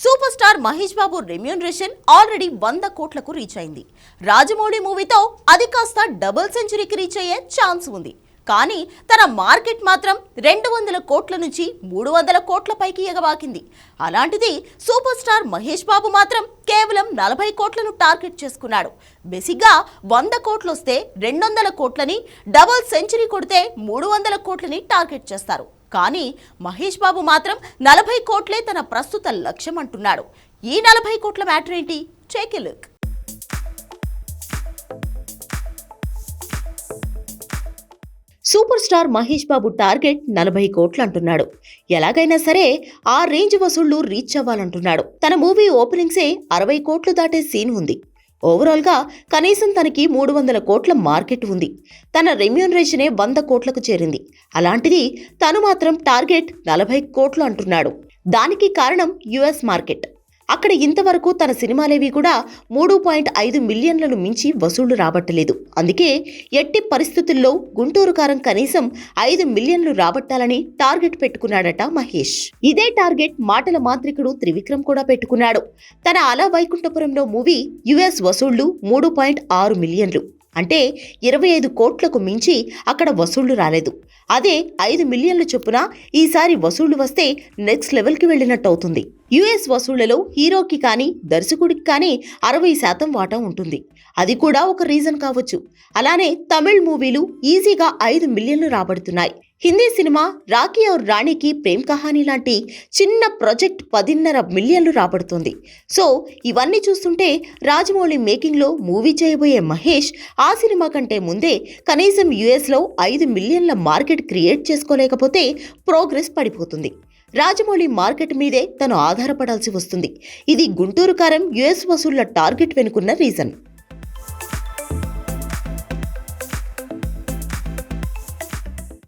Super star Mahesh Babu remuneration already వంద కోట్లకు reach అయింది. రాజమౌళి మూవీతో అది కాస్త డబుల్ సెంచరీకి రీచ్ అయ్యే ఛాన్స్ ఉంది. కానీ తన మార్కెట్ మాత్రం రెండు వందల కోట్ల నుంచి మూడు వందల కోట్ల పైకి ఎగబాకింది. అలాంటిది సూపర్ స్టార్ మహేష్ బాబు మాత్రం కేవలం నలభై కోట్లను టార్గెట్ చేసుకున్నాడు. బేసిక్గా వంద కోట్లు వస్తే రెండు వందల కోట్లని డబుల్ సెంచరీ కొడితే మూడు వందల కోట్లని టార్గెట్ చేస్తారు. కానీ మహేష్ బాబు మాత్రం నలభై కోట్లే తన ప్రస్తుత లక్ష్యం అంటున్నాడు. ఈ నలభై కోట్ల మ్యాటర్ ఏంటి? Look superstar Mahesh Babu target నలభై కోట్లు అంటున్నాడు. ఎలాగైనా సరే ఆ రేంజ్ వసూళ్ళు రీచ్ అవ్వాలంటున్నాడు. తన మూవీ ఓపెనింగ్సే అరవై కోట్లు దాటే సీన్ ఉంది. ఓవరాల్గా కనీసం తనకి మూడు వందల కోట్ల మార్కెట్ ఉంది. తన రెమ్యూనరేషనే వంద కోట్లకు చేరింది. అలాంటిది తను మాత్రం టార్గెట్ నలభై కోట్లు అంటున్నాడు. దానికి కారణం యుఎస్ మార్కెట్. అక్కడ ఇంతవరకు తన సినిమాలేవి కూడా మూడు పాయింట్ ఐదు మిలియన్లను మించి వసూళ్ళు రాబట్టలేదు. అందుకే ఎట్టి పరిస్థితుల్లో గుంటూరు కారం కనీసం ఐదు మిలియన్లు రాబట్టాలని టార్గెట్ పెట్టుకున్నాడట మహేష్. ఇదే టార్గెట్ మాటల మాంత్రికుడు త్రివిక్రమ్ కూడా పెట్టుకున్నాడు. తన అలా వైకుంఠపురంలో మూవీ యుఎస్ వసూళ్ళు మూడు పాయింట్ ఆరు మిలియన్లు. అంటే ఇరవై ఐదు కోట్లకు మించి అక్కడ వసూళ్ళు రాలేదు. అదే ఐదు మిలియన్ల చొప్పున ఈసారి వసూళ్ళు వస్తే నెక్స్ట్ లెవెల్కి వెళ్ళినట్టు అవుతుంది. యుఎస్ వసూళ్ళలో హీరోకి కానీ దర్శకుడికి కానీ అరవై శాతం వాటా ఉంటుంది. అది కూడా ఒక రీజన్ కావచ్చు. అలానే తమిళ్ మూవీలు ఈజీగా ఐదు మిలియన్లు రాబడుతున్నాయి. హిందీ సినిమా రాఖీ ఔర్ రాణికి ప్రేమ్ కహానీ లాంటి చిన్న ప్రాజెక్ట్ పదిన్నర మిలియన్లు రాబడుతుంది. సో ఇవన్నీ చూస్తుంటే రాజమౌళి మేకింగ్లో మూవీ చేయబోయే మహేష్ ఆ సినిమా కంటే ముందే కనీసం యుఎస్లో ఐదు మిలియన్ల మార్కెట్ క్రియేట్ చేసుకోలేకపోతే ప్రోగ్రెస్ పడిపోతుంది. రాజమౌళి మార్కెట్ మీదే తను ఆధారపడాల్సి వస్తుంది. ఇది గుంటూరు కారం యుఎస్ వసూళ్ళ టార్గెట్ వెనుకున్న రీజన్.